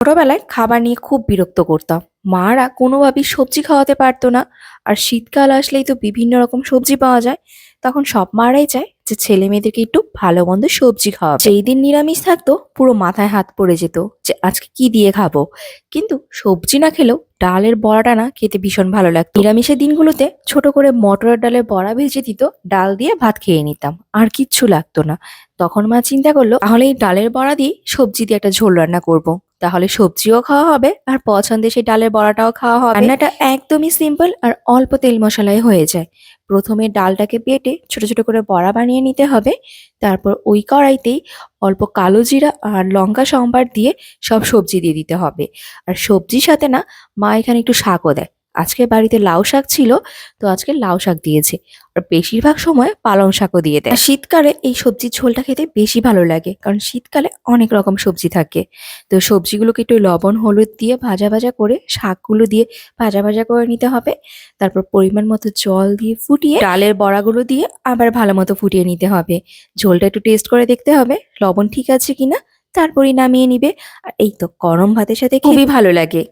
ছোটবেলায় খাবার নিয়ে খুব বিরক্ত করতাম। মারা কোনোভাবেই সবজি খাওয়াতে পারতো না। আর শীতকাল আসলেই তো বিভিন্ন রকম সবজি পাওয়া যায়। তখন সব মারাই চায় যে ছেলে মেয়েদেরকে একটু ভালো মন্দ সবজি খাওয়া যেই দিন নিরামিষ থাকতো, পুরো মাথায় হাত পড়ে যেত যে আজকে কি দিয়ে খাব। কিন্তু সবজি না খেলেও ডালের বড়াটা না খেতে ভীষণ ভালো লাগতো। নিরামিষের দিনগুলোতে ছোট করে মটরের ডালের বড়া ভেজে দিত, ডাল দিয়ে ভাত খেয়ে নিতাম। আর কিচ্ছু লাগতো না। তখন মা চিন্তা করল, তাহলে এই ডালের বড়া দিয়ে সবজি দিয়ে একটা ঝোল রান্না করব। তাহলে সবজিও খাওয়া হবে, আর পছন্দে সেই ডালের বড়াটাও খাওয়া হবে। রান্নাটা একদমই সিম্পল আর অল্প তেল মশলায় হয়ে যায়। প্রথমে ডালটাকে বেটে ছোট ছোট করে বড়া বানিয়ে নিতে হবে। তারপর ওই কড়াইতেই অল্প কালো জিরা আর লঙ্কা সম্বার দিয়ে সব সবজি দিয়ে দিতে হবে। আর সবজির সাথে না মা এখানে একটু শাকও দেয়। আজকে বাড়িতে লাউ শাক ছিল, তো আজকে লাউ শাক দিয়েছে। আর বেশিরভাগ সময় পালং শাকও দিয়ে দেয়। শীতকালে এই সবজির ঝোলটা খেতে বেশি ভালো লাগে, কারণ শীতকালে অনেক রকম সবজি থাকে। তো সবজিগুলোকে একটু লবণ, হলুদ দিয়ে ভাজা ভাজা করে শাকগুলো দিয়ে ভাজা ভাজা করে নিতে হবে। তারপর পরিমাণ মতো জল দিয়ে ফুটিয়ে ডালের বড়াগুলো দিয়ে আবার ভালো মতো ফুটিয়ে নিতে হবে। ঝোলটা একটু টেস্ট করে দেখতে হবে, লবণ ঠিক আছে কিনা, তারপরই নামিয়ে নিবে। আর এই তো গরম ভাতের সাথে খুবই ভালো লাগে।